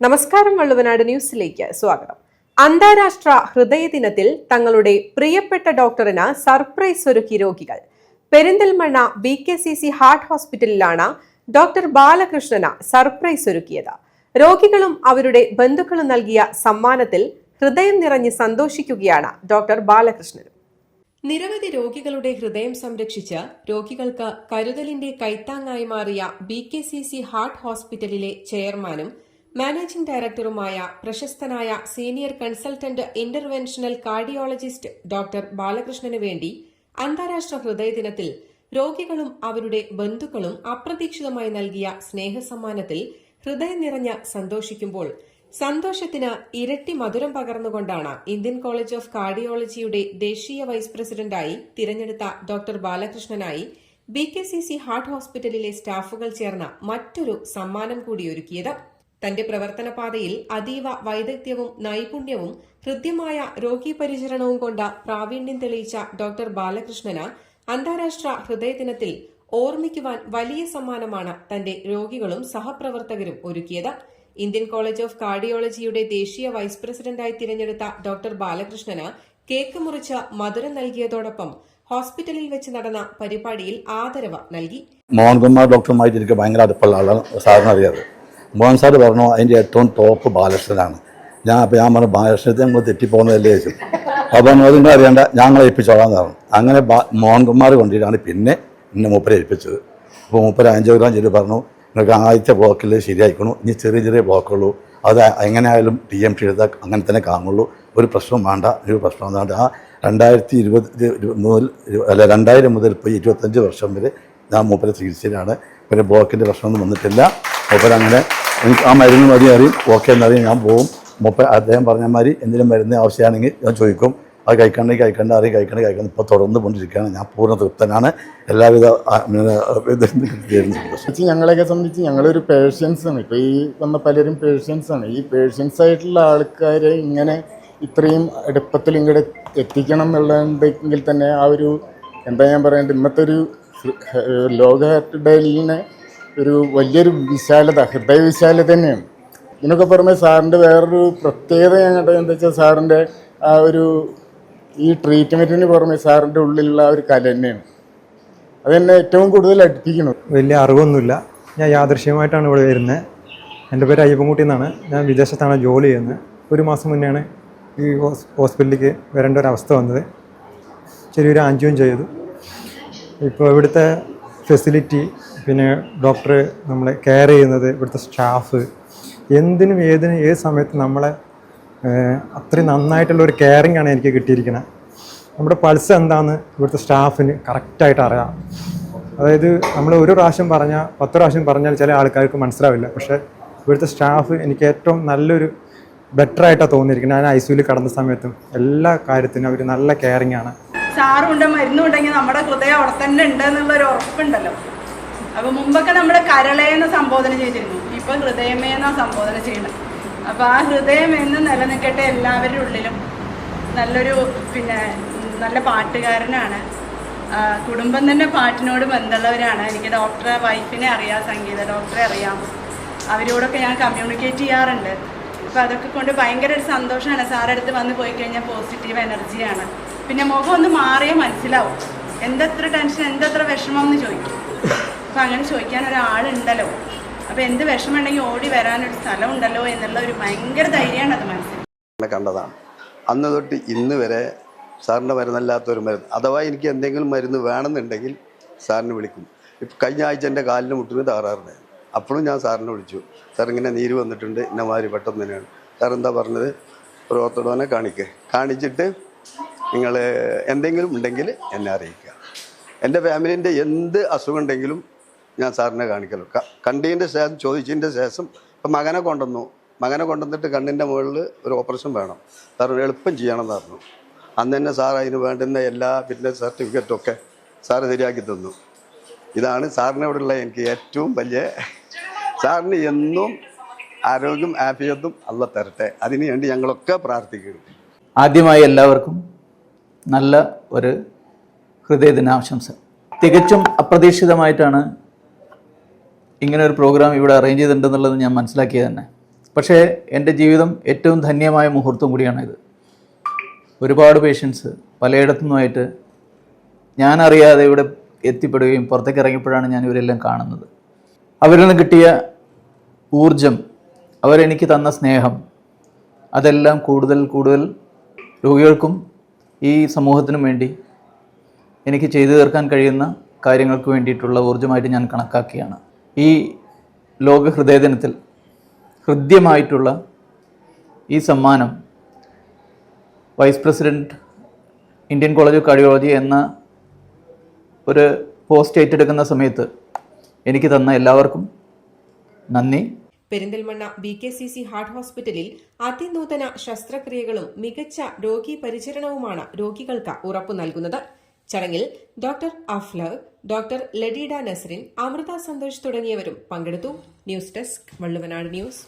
നമസ്കാരം വള്ളുവനാട് ന്യൂസിലേക്ക് സ്വാഗതം. അന്താരാഷ്ട്ര ഹൃദയ ദിനത്തിൽ തങ്ങളുടെ പ്രിയപ്പെട്ട ഡോക്ടറിന് സർപ്രൈസ് ഒരുക്കി രോഗികൾ. Perinthalmanna B K C C heart ഹോസ്പിറ്റലിലാണ് ഡോക്ടർ ബാലകൃഷ്ണന് സർപ്രൈസ് ഒരുക്കിയത്. രോഗികളും അവരുടെ ബന്ധുക്കളും നൽകിയ സമ്മാനത്തിൽ ഹൃദയം നിറഞ്ഞ് സന്തോഷിക്കുകയാണ് ഡോക്ടർ ബാലകൃഷ്ണൻ. നിരവധി രോഗികളുടെ ഹൃദയം സംരക്ഷിച്ച് രോഗികൾക്ക് കരുതലിന്റെ കൈത്താങ്ങായി മാറിയ B K C C heart ഹോസ്പിറ്റലിലെ ചെയർമാനും മാനേജിംഗ് ഡയറക്ടറുമായ പ്രശസ്തനായ senior consultant interventional cardiologist doctor ബാലകൃഷ്ണന് വേണ്ടി അന്താരാഷ്ട്ര ഹൃദയദിനത്തിൽ രോഗികളും അവരുടെ ബന്ധുക്കളും അപ്രതീക്ഷിതമായി നൽകിയ സ്നേഹസമ്മാനത്തിൽ ഹൃദയം നിറഞ്ഞ സന്തോഷിക്കുമ്പോൾ സന്തോഷത്തിന് ഇരട്ടി മധുരം പകർന്നുകൊണ്ടാണ് ഇന്ത്യൻ കോളേജ് ഓഫ് കാർഡിയോളജിയുടെ ദേശീയ വൈസ് പ്രസിഡന്റായി തിരഞ്ഞെടുത്ത doctor ബാലകൃഷ്ണനായി B K C C heart ഹോസ്പിറ്റലിലെ സ്റ്റാഫുകൾ ചേർന്ന മറ്റൊരു സമ്മാനം കൂടി ഒരുക്കിയത് തന്റെ പ്രവർത്തന പാതയിൽ അതീവ വൈദഗ്ധ്യവും നൈപുണ്യവും ഹൃദ്യമായ രോഗീ പരിചരണവും കൊണ്ട പ്രാവീണ്യം തെളിയിച്ച ഡോക്ടർ ബാലകൃഷ്ണന് അന്താരാഷ്ട്ര ഹൃദയ ദിനത്തിൽ ഓർമ്മിക്കുവാൻ വലിയ സമ്മാനമാണ് തന്റെ രോഗികളും സഹപ്രവർത്തകരും ഒരുക്കിയത്. ഇന്ത്യൻ കോളേജ് ഓഫ് കാർഡിയോളജിയുടെ ദേശീയ വൈസ് പ്രസിഡന്റായി തിരഞ്ഞെടുത്ത ഡോക്ടർ ബാലകൃഷ്ണന് കേക്ക് മുറിച്ച് മധുരം നൽകിയതോടൊപ്പം ഹോസ്പിറ്റലിൽ വെച്ച് നടന്ന പരിപാടിയിൽ ആദരവ് നൽകി. മോഹൻകുമാർ ഡോക്ടറുമായിട്ട് ഭയങ്കര ആളാണ്. സാറിന് അറിയാറ് മോഹൻ സാർ പറഞ്ഞു അതിന്റെ ഏറ്റവും ടോപ്പ് ബാലകൃഷ്ണനാണ്. ഞാൻ അപ്പോൾ ഞാൻ പറഞ്ഞു ബാലകൃഷ്ണത്തെ നമ്മൾ തെറ്റിപ്പോകുന്നതല്ലേ ചോദിച്ചു. അപ്പോൾ നിങ്ങൾ അറിയേണ്ട ഞങ്ങളെ ഏൽപ്പിച്ചോളാന്ന് പറഞ്ഞു. അങ്ങനെ മോഹൻകുമാർ കൊണ്ടിട്ടാണ് പിന്നെ എന്നെ മൂപ്പരെ ഏൽപ്പിച്ചത്. അപ്പോൾ മൂപ്പര ആഞ്ചോഗ്രാം ചെയ്ത് പറഞ്ഞു നിങ്ങൾക്ക് ആദ്യത്തെ ബ്ലോക്കിൽ ശരിയായിക്കണു ഇനി ചെറിയ ചെറിയ ബ്ലോക്കുള്ളൂ അത് എങ്ങനെയായാലും ടി എം ടി എടുത്താൽ അങ്ങനെ തന്നെ കാണുള്ളൂ ഒരു പ്രശ്നം വേണ്ട ഒരു പ്രശ്നം വേണ്ട. ആ രണ്ടായിരത്തി ഇരുപത് മുതൽ അല്ല രണ്ടായിരം മുതൽ ഇപ്പോൾ ഇരുപത്തഞ്ച് വർഷം വരെ ഞാൻ മൂപ്പരെ ചികിത്സയിലാണ്. പിന്നെ ബ്ലോക്കിന്റെ പ്രശ്നമൊന്നും വന്നിട്ടില്ല. മൂപ്പരങ്ങനെ എനിക്ക് ആ മരുന്ന് മതി അറിയും. ഓക്കെ എന്നറിയും ഞാൻ പോവും. മൂപ്പ അദ്ദേഹം പറഞ്ഞ മാതിരി എന്തെങ്കിലും മരുന്ന് ആവശ്യമാണെങ്കിൽ ഞാൻ ചോദിക്കും. അത് കഴിക്കണമെങ്കിൽ കഴിക്കേണ്ട അറിയും കഴിക്കണ്ട. കഴിക്കണം ഇപ്പോൾ തുടർന്ന് കൊണ്ടിരിക്കുകയാണ്. ഞാൻ പൂർണ തൃപ്തനാണ്. എല്ലാവിധ വെച്ച് ഞങ്ങളെയൊക്കെ സംബന്ധിച്ച് ഞങ്ങളൊരു പേഷ്യൻസ് ആണ്. ഇപ്പോൾ ഈ വന്ന പലരും പേഷ്യൻസ് ആണ്. ഈ പേഷ്യൻസ് ആയിട്ടുള്ള ആൾക്കാരെ ഇങ്ങനെ ഇത്രയും അടുപ്പത്തിൽ ഇങ്ങോട്ട് എത്തിക്കണം എന്നുള്ളതെങ്കിൽ തന്നെ ആ ഒരു എന്താ ഞാൻ പറയേണ്ടത്? ഇന്നത്തെ ഒരു ലോക ഡേയിലിന് ഒരു വലിയൊരു വിശാലത ഹൃദയ വിശാലത തന്നെയാണ്. ഇതിനൊക്കെ പുറമെ സാറിന്റെ വേറൊരു പ്രത്യേകത ഞാൻ കണ്ടത് എന്താ വെച്ചാൽ സാറിന്റെ ആ ഒരു ഈ ട്രീറ്റ്മെന്റിന് പുറമെ സാറിന്റെ ഉള്ളിലുള്ള ആ ഒരു കല തന്നെയാണ്. അതെന്നെ ഏറ്റവും കൂടുതൽ അടുപ്പിക്കണം വലിയ അറിവൊന്നുമില്ല. ഞാൻ യാദൃശ്യമായിട്ടാണ് ഇവിടെ വരുന്നത് എന്റെ പേര് അയ്യപ്പൻകുട്ടി എന്നാണ്. ഞാൻ വിദേശത്താണ് ജോലി ചെയ്യുന്നത്. ഒരു മാസം മുന്നെയാണ് ഈ ഹോസ് ഹോസ്പിറ്റലിലേക്ക് വരേണ്ട ഒരു അവസ്ഥ വന്നത്. ചെറിയൊരു ആഞ്ചുവും ചെയ്തു. ഇപ്പോൾ ഇവിടുത്തെ ഫെസിലിറ്റി പിന്നെ ഡോക്ടർ നമ്മളെ കെയർ ചെയ്യുന്നത് ഇവിടുത്തെ സ്റ്റാഫ്. എന്തിനും ഏതിനും ഏത് സമയത്ത് നമ്മളെ അത്രയും നന്നായിട്ടുള്ള ഒരു കെയറിംഗ് ആണ് എനിക്ക് കിട്ടിയിരിക്കുന്നത് നമ്മുടെ പൾസ് എന്താണെന്ന് ഇവിടുത്തെ സ്റ്റാഫിന് കറക്റ്റായിട്ട് അറിയാം. അതായത് നമ്മൾ ഒരു പ്രാവശ്യം പറഞ്ഞാൽ പത്ത് പ്രാവശ്യം പറഞ്ഞാൽ ചില ആൾക്കാർക്ക് മനസ്സിലാവില്ല. പക്ഷേ ഇവിടുത്തെ സ്റ്റാഫ് എനിക്ക് ഏറ്റവും നല്ലൊരു ബെറ്റർ ആയിട്ടാണ് തോന്നിയിരിക്കുന്നത് ഞാൻ ഐ സിയുയിൽ കടന്ന സമയത്തും എല്ലാ കാര്യത്തിനും അവർ നല്ല കെയറിങ് ആണ്. സാറുണ്ട് മരുന്നുണ്ടെങ്കിൽ നമ്മുടെ ഹൃദയം അവിടെ തന്നെ ഉണ്ട് എന്നുള്ളൊരു ഉറപ്പുണ്ടല്ലോ. അപ്പൊ മുമ്പൊക്കെ നമ്മൾ കരളേന്ന് സംബോധന ചെയ്തിരുന്നു. ഇപ്പൊ ഹൃദയമേന്ന സംബോധന ചെയ്യുന്നത്. അപ്പൊ ആ ഹൃദയം എന്ന് നിലനിൽക്കട്ടെ എല്ലാവരുടെ ഉള്ളിലും നല്ലൊരു പിന്നെ നല്ല പാട്ടുകാരനാണ്. കുടുംബം തന്നെ പാട്ടിനോട് ബന്ധമുള്ളവരാണ്. എനിക്ക് ഡോക്ടറെ വൈഫിനെ അറിയാം സംഗീത ഡോക്ടറെ അറിയാം. അവരോടൊക്കെ ഞാൻ കമ്മ്യൂണിക്കേറ്റ് ചെയ്യാറുണ്ട്. അപ്പോൾ അതൊക്കെ കൊണ്ട് ഭയങ്കര ഒരു സന്തോഷമാണ്. സാറെടുത്ത് വന്ന് പോയി കഴിഞ്ഞാൽ പോസിറ്റീവ് എനർജിയാണ് പിന്നെ മുഖം ഒന്ന് മാറിയേ മനസ്സിലാവും. എന്തെത്ര ടെൻഷൻ എന്തെത്ര വിഷമം എന്ന് ചോദിക്കും. അപ്പോൾ അങ്ങനെ ചോദിക്കാൻ ഒരാളുണ്ടല്ലോ. അപ്പോൾ എന്ത് വിഷമമുണ്ടെങ്കിൽ ഓടി വരാനൊരു സ്ഥലം ഉണ്ടല്ലോ എന്നുള്ള ഒരു ഭയങ്കര ധൈര്യമാണ് അത് മനസ്സിൽ. കണ്ടതാണ്. അന്ന് തൊട്ട് ഇന്ന് വരെ സാറിന്റെ മരുന്നല്ലാത്തൊരു മരുന്ന് അഥവാ എനിക്ക് എന്തെങ്കിലും മരുന്ന് വേണമെന്നുണ്ടെങ്കിൽ സാറിന് വിളിക്കും. ഇപ്പം കഴിഞ്ഞ ആഴ്ച എന്റെ കാലിന് മുട്ടിന് തകരാറുണ്ടായിരുന്നു അപ്പോഴും ഞാൻ സാറിനെ വിളിച്ചു. സാർ ഇങ്ങനെ നീര് വന്നിട്ടുണ്ട്. ഇന്ന മാതിരി പെട്ടെന്ന് തന്നെയാണ്. സാർ എന്താ പറഞ്ഞത്? ഒരു ഓർത്തോടോനെ കാണിക്കുക കാണിച്ചിട്ട് നിങ്ങൾ എന്തെങ്കിലും ഉണ്ടെങ്കിൽ എന്നെ അറിയിക്കുക. എന്റെ ഫാമിലിന്റെ എന്ത് അസുഖം ഉണ്ടെങ്കിലും ഞാൻ സാറിനെ കാണിക്കലോ? കണ്ടതിന്റെ ശേഷം ചോദിച്ചതിന്റെ ശേഷം ഇപ്പം മകനെ കൊണ്ടുവന്നു. മകനെ കൊണ്ടുവന്നിട്ട് കണ്ണിന്റെ മുകളിൽ ഒരു ഓപ്പറേഷൻ വേണം. സാർ എളുപ്പം ചെയ്യണം എന്ന് പറഞ്ഞു. അന്ന് തന്നെ സാർ അതിന് വേണ്ടുന്ന എല്ലാ ഫിറ്റ്നസ് സർട്ടിഫിക്കറ്റും ഒക്കെ സാറ് ശരിയാക്കി തന്നു. ഇതാണ് സാറിനോടുള്ള എനിക്ക് ഏറ്റവും വലിയ സാറിന് എന്നും ആരോഗ്യം ആഫിയത്തും അല്ല തരട്ടെ. അതിനു വേണ്ടി ഞങ്ങളൊക്കെ പ്രാർത്ഥിക്കുന്നു. ആദ്യമായി എല്ലാവർക്കും നല്ല ഒരു ഹൃദയദിനാശംസ. തികച്ചും അപ്രതീക്ഷിതമായിട്ടാണ് ഇങ്ങനെ ഒരു പ്രോഗ്രാം ഇവിടെ അറേഞ്ച് ചെയ്തിട്ടുണ്ടെന്നുള്ളത് ഞാൻ മനസ്സിലാക്കിയത് തന്നെ. പക്ഷേ എന്റെ ജീവിതം ഏറ്റവും ധന്യമായ മുഹൂർത്തം കൂടിയാണിത്. ഒരുപാട് പേഷ്യൻസ് പലയിടത്തുനിന്നുമായിട്ട് ഞാനറിയാതെ ഇവിടെ എത്തിപ്പെടുകയും പുറത്തേക്ക് ഇറങ്ങിയപ്പോഴാണ് ഞാൻ ഇവരെല്ലാം കാണുന്നത്. അവരിൽ നിന്ന് കിട്ടിയ ഊർജം അവരെനിക്ക് തന്ന സ്നേഹം അതെല്ലാം കൂടുതൽ കൂടുതൽ രോഗികൾക്കും ഈ സമൂഹത്തിനും വേണ്ടി എനിക്ക് ചെയ്തു തീർക്കാൻ കഴിയുന്ന കാര്യങ്ങൾക്ക് വേണ്ടിയിട്ടുള്ള ഊർജമായിട്ട് ഞാൻ കണക്കാക്കിയാണ്. ഈ ലോക ഹൃദയ ദിനത്തിൽ ഹൃദ്യമായിട്ടുള്ള ഈ സമ്മാനം vice president Indian college of cardiology എന്ന ഒരു പോസ്റ്റ് ഏറ്റെടുക്കുന്ന സമയത്ത് എനിക്ക് തന്ന എല്ലാവർക്കും നന്ദി. Perinthalmanna B K C C heart ഹോസ്പിറ്റലിൽ അതിനൂതന ശസ്ത്രക്രിയകളും മികച്ച രോഗി പരിചരണവുമാണ് രോഗികൾക്ക് ഉറപ്പു നൽകുന്നത്. ചടങ്ങിൽ ഡോക്ടർ അഫ്ലർ ഡോക്ടർ ലഡീഡ നസറിൻ അമൃത സന്തോഷ് തുടങ്ങിയവരും പങ്കെടുത്തു. News desk Valluvanad news.